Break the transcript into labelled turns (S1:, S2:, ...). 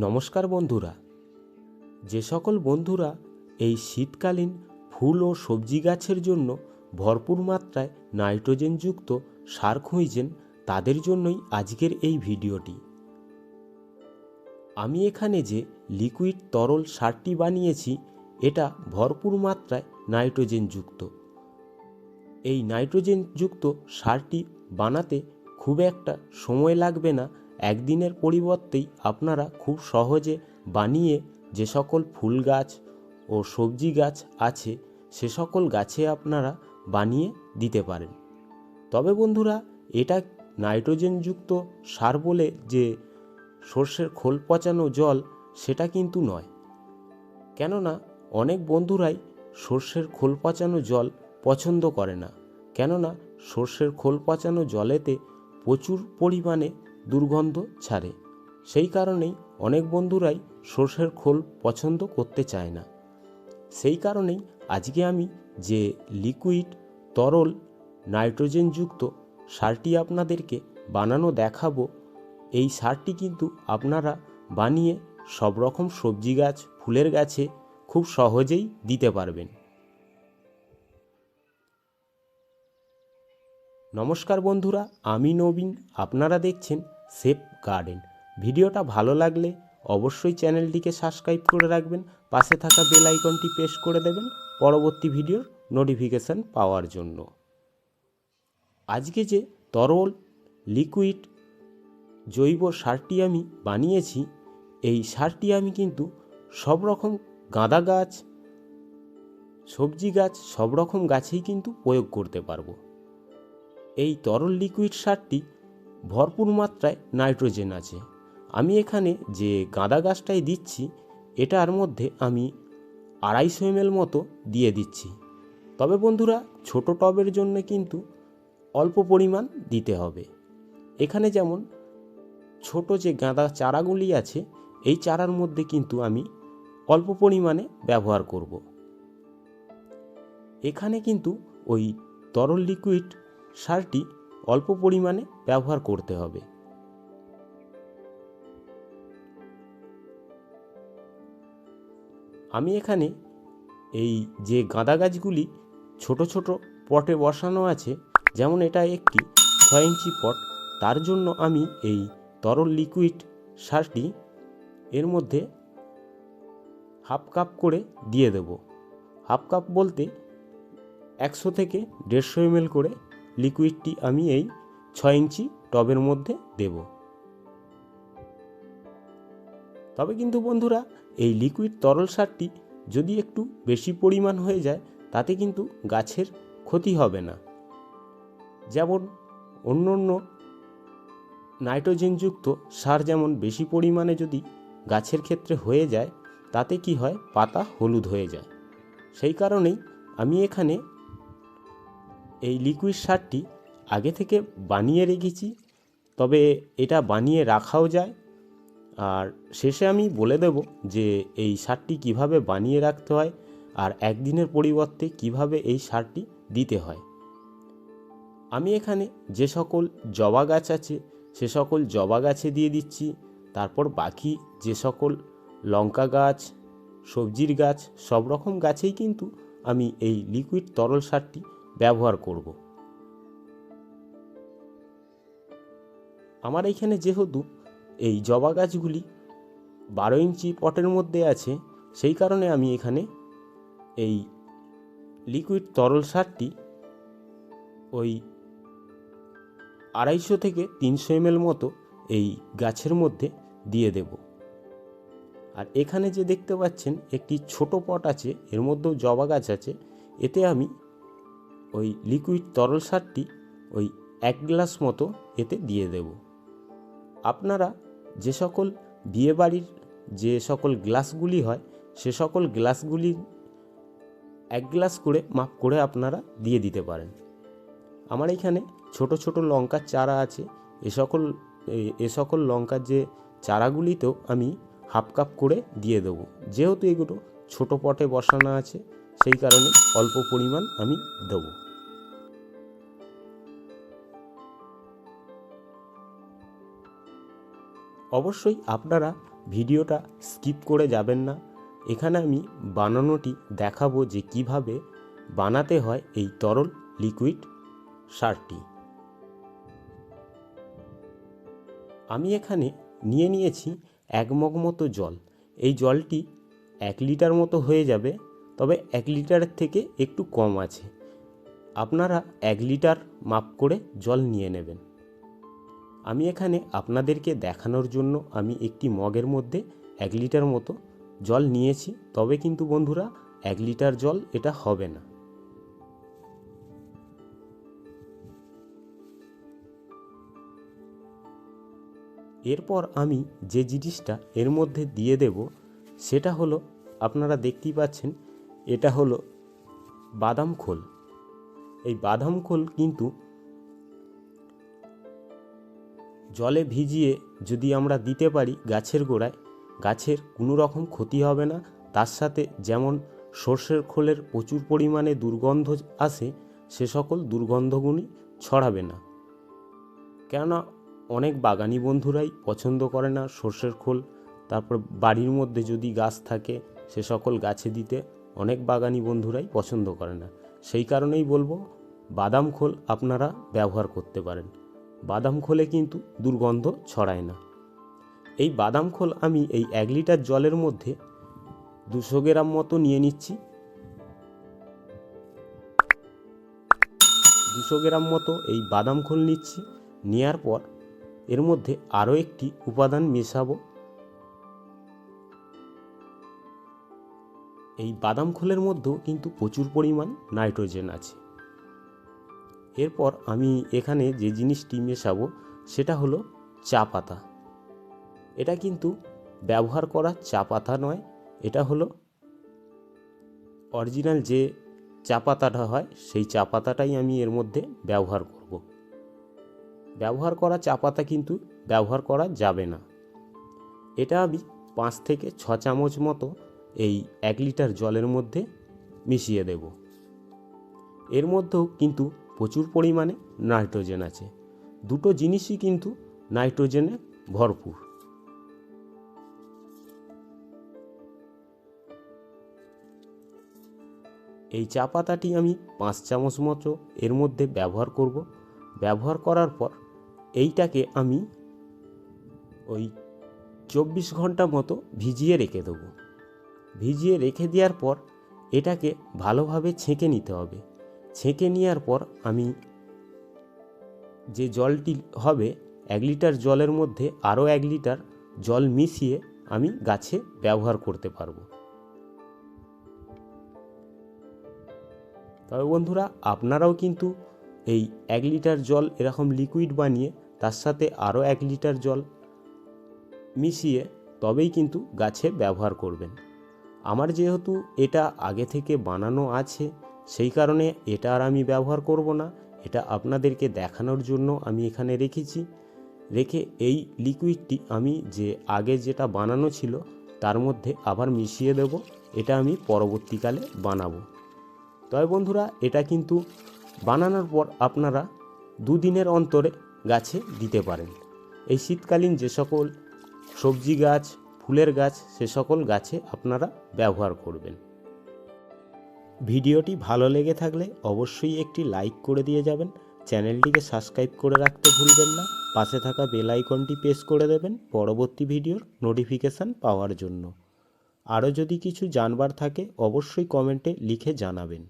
S1: নমস্কার বন্ধুরা। যে সকল বন্ধুরা এই শীতকালীন ফুল ও সবজি গাছের জন্য ভরপুর মাত্রায় নাইট্রোজেনযুক্ত সার খুঁজছেন, তাদের জন্যই আজকের এই ভিডিওটি। আমি এখানে যে লিকুইড তরল সারটি বানিয়েছি, এটা ভরপুর মাত্রায় নাইট্রোজেনযুক্ত। এই নাইট্রোজেনযুক্ত সারটি বানাতে খুব একটা সময় লাগবে না একদিনের পরিবর্তেই আপনারা খুব সহজে বানিয়ে যে সকল ফুল গাছ ও সবজি গাছ আছে, সে সকল গাছে আপনারা বানিয়ে দিতে পারেন। তবে বন্ধুরা, এটা নাইট্রোজেনযুক্ত সার বলে যে সর্ষের খোল পচানো জল, সেটা কিন্তু নয়। কেননা, অনেক বন্ধুরাই সর্ষের খোল পচানো জল পছন্দ করে না। কেননা, সর্ষের খোল পচানো জলেতে প্রচুর পরিমাণে দুর্গন্ধ ছাড়ে। সেই কারণেই অনেক বন্ধুরাই সর্ষের খোল পছন্দ করতে চায় না। সেই কারণেই আজকে আমি যে লিকুইড, তরল, নাইট্রোজেনযুক্ত সারটি আপনাদেরকে বানানো দেখাবো, এই সারটি কিন্তু আপনারা বানিয়ে সব রকম সবজি গাছ, ফুলের গাছে খুব সহজেই দিতে পারবেন। নমস্কার বন্ধুরা, আমি নবীন। আপনারা দেখছেন সেফ গার্ডেন। ভিডিওটা ভালো লাগলে অবশ্যই চ্যানেলটিকে সাবস্ক্রাইব করে রাখবেন, পাশে থাকা বেল আইকনটি প্রেস করে দেবেন পরবর্তী ভিডিওর নোটিফিকেশান পাওয়ার জন্য। আজকে যে তরল, লিকুইড, জৈব সারটি আমি বানিয়েছি, এই সারটি আমি কিন্তু সব রকম গাঁদা গাছ, সবজি গাছ, সব রকম গাছেই কিন্তু প্রয়োগ করতে পারব। এই তরল, লিকুইড সারটি ভরপুর মাত্রায় নাইট্রোজেন আছে। আমি এখানে যে গাঁদা গাছটাই দিচ্ছি, এটার মধ্যে আমি আড়াইশো এমএল মতো দিয়ে দিচ্ছি। তবে বন্ধুরা, ছোট টবের জন্য কিন্তু অল্প পরিমাণ দিতে হবে। এখানে যেমন ছোট যে গাঁদা চারাগুলি আছে, এই চারার মধ্যে কিন্তু আমি অল্প পরিমাণে ব্যবহার করব। এখানে কিন্তু ওই তরল লিকুইড সারটি অল্প পরিমাণে ব্যবহার করতে হবে। আমি এখানে এই যে গাঁদা গাছগুলি ছোট ছোট পটে বসানো আছে, যেমন এটা একটি ছয় ইঞ্চি পট, তার জন্য আমি এই তরল লিকুইড সারটি এর মধ্যে হাফ কাপ করে দিয়ে দেব। হাফ কাপ বলতে একশো থেকে দেড়শো এমএল করে লিকুইডটি আমি এই ছয় ইঞ্চি টবের মধ্যে দেব। তবে কিন্তু বন্ধুরা, এই লিকুইড তরল সারটি যদি একটু বেশি পরিমাণ হয়ে যায়, তাতে কিন্তু গাছের ক্ষতি হবে না। যেমন অন্য অন্য নাইট্রোজেনযুক্ত সার যেমন বেশি পরিমাণে যদি গাছের ক্ষেত্রে হয়ে যায়, তাতে কি হয়? পাতা হলুদ হয়ে যায়। সেই কারণেই আমি এখানে এই লিকুইড সারটি আগে থেকে বানিয়ে রেখেছি, তবে এটা বানিয়ে রাখাও যায়। আর শেষে আমি বলে দেব যে এই সারটি কীভাবে বানিয়ে রাখতে হয় আর একদিনের পরিবর্তে কীভাবে এই সারটি দিতে হয়। আমি এখানে যে সকল জবা গাছ আছে, সে সকল জবা গাছে দিয়ে দিচ্ছি। তারপর বাকি যে সকল লঙ্কা গাছ, সবজির গাছ, সব রকম গাছেই কিন্তু আমি এই লিকুইড তরল সারটি ব্যবহার করব। আমার এইখানে যেহেতু এই জবা গাছগুলি বারো ইঞ্চি পটের মধ্যে আছে, সেই কারণে আমি এখানে এই লিকুইড তরল সারটি ওই আড়াইশো থেকে তিনশো এমএল মতো এই গাছের মধ্যে দিয়ে দেব। আর এখানে যে দেখতে পাচ্ছেন, একটি ছোট পট আছে, এর মধ্যেও জবা গাছ আছে, এতে আমি ওই লিকুইড তরল সারটি ওই এক গ্লাস মতো এতে দিয়ে দেব। আপনারা যে সকল বিয়েবাড়ির যে সকল গ্লাসগুলি হয়, সে সকল গ্লাসগুলি এক গ্লাস করে মাপ করে আপনারা দিয়ে দিতে পারেন। আমার এখানে ছোট ছোট লঙ্কার চারা আছে। এ সকল এ সকল লঙ্কার যে চারাগুলিতেও আমি হাফ কাপ করে দিয়ে দেবো। যেহেতু এগুলো ছোট পটে বসানো আছে সেই কারণে অল্প পরিমাণ আমি দেবো। অবশ্যই আপনারা ভিডিওটা স্কিপ করে যাবেন না। এখানে আমি বানানোটি দেখাবো যে কীভাবে বানাতে হয় এই তরল লিকুইড সারটি। আমি এখানে নিয়ে নিয়েছি এক মগ মতো জল। এই জলটি এক লিটার মতো হয়ে যাবে। তবে এক লিটারের থেকে একটু কম আছে। আপনারা এক লিটার মাপ করে জল নিয়ে নেবেন। আমি এখানে আপনাদেরকে দেখানোর জন্য আমি একটি মগের মধ্যে এক লিটার মতো জল নিয়েছি, তবে কিন্তু বন্ধুরা এক লিটার জল এটা হবে না। এরপর আমি যে জিনিসটা এর মধ্যে দিয়ে দেব, সেটা হলো আপনারা দেখতেই পাচ্ছেন এটা হলো বাদাম খোল। এই বাদাম খোল কিন্তু জলে ভিজিয়ে যদি আমরা দিতে পারি গাছের গোড়ায়, গাছের কোনো রকম ক্ষতি হবে না। তার সাথে যেমন সর্ষের খোলের প্রচুর পরিমাণে দুর্গন্ধ আসে, সে সকল দুর্গন্ধগুলি ছড়াবে না। কেননা অনেক বাগানি বন্ধুরাই পছন্দ করে না সর্ষের খোল। তারপর বাড়ির মধ্যে যদি গাছ থাকে, সে সকল গাছে দিতে অনেক বাগানি বন্ধুরাই পছন্দ করে না। সেই কারণেই বলব, বাদাম খোল আপনারা ব্যবহার করতে পারেন। বাদাম খোলে কিন্তু দুর্গন্ধ ছড়ায় না। এই বাদাম খোল আমি এই এক লিটার জলের মধ্যে দুশো গ্রাম মতো নিয়ে নিচ্ছি। দুশো গ্রাম মতো এই বাদাম খোল নিচ্ছি। নেওয়ার পর এর মধ্যে আরও একটি উপাদান মেশাবো। এই বাদাম খোলের মধ্যেও কিন্তু প্রচুর পরিমাণ নাইট্রোজেন আছে। এরপর আমি এখানে যে জিনিসটি মেশাবো সেটা হলো চা পাতা। এটা কিন্তু ব্যবহার করা চা পাতা নয়, এটা হলো অরিজিনাল যে চা পাতাটা হয় সেই চা পাতাটাই আমি এর মধ্যে ব্যবহার করব। ব্যবহার করা চা পাতা কিন্তু ব্যবহার করা যাবে না। এটা আমি পাঁচ থেকে ছ চামচ মতো এই এক লিটার জলের মধ্যে মিশিয়ে দেব। এর মধ্যেও কিন্তু প্রচুর পরিমাণে নাইট্রোজেন আছে। দুটো জিনিসই কিন্তু নাইট্রোজেনে ভরপুর। এই চা পাতাটি আমি পাঁচ চামচ মতো এর মধ্যে ব্যবহার করব। ব্যবহার করার পর এইটাকে আমি ওই চব্বিশ ঘণ্টা মতো ভিজিয়ে রেখে দেবো। ভিজিয়ে রেখে দেওয়ার পর এটাকে ভালোভাবে ছেঁকে নিতে হবে। ছেঁকে নেওয়ার পর আমি যে জলটি হবে, এক লিটার জলের মধ্যে আরও এক লিটার জল মিশিয়ে আমি গাছে ব্যবহার করতে পারব। তবে বন্ধুরা, আপনারাও কিন্তু এই এক লিটার জল এরকম লিকুইড বানিয়ে তার সাথে আরও এক লিটার জল মিশিয়ে তবেই কিন্তু গাছে ব্যবহার করবেন। আমার যেহেতু এটা আগে থেকে বানানো আছে, সেই কারণে এটা আর আমি ব্যবহার করব না। এটা আপনাদেরকে দেখানোর জন্য আমি এখানে রেখেছি। রেখে এই লিকুইডটি আমি যে আগে যেটা বানানো ছিল, তার মধ্যে আবার মিশিয়ে দেব। এটা আমি পরবর্তীকালে বানাবো। তবে বন্ধুরা, এটা কিন্তু বানানোর পর আপনারা দুদিনের অন্তরে গাছে দিতে পারেন। এই শীতকালীন যে সকল সবজি গাছ ফুলের গাছ, সে সকল গাছে আপনারা ব্যবহার করবেন। ভিডিওটি ভালো লেগে থাকলে অবশ্যই একটি লাইক করে দিয়ে যাবেন। চ্যানেলটিকে সাবস্ক্রাইব করে রাখতে ভুলবেন না। পাশে থাকা বেল আইকনটি প্রেস করে দেবেন পরবর্তী ভিডিওর নোটিফিকেশান পাওয়ার জন্য। আরও যদি কিছু জানবার থাকে, অবশ্যই কমেন্টে লিখে জানাবেন।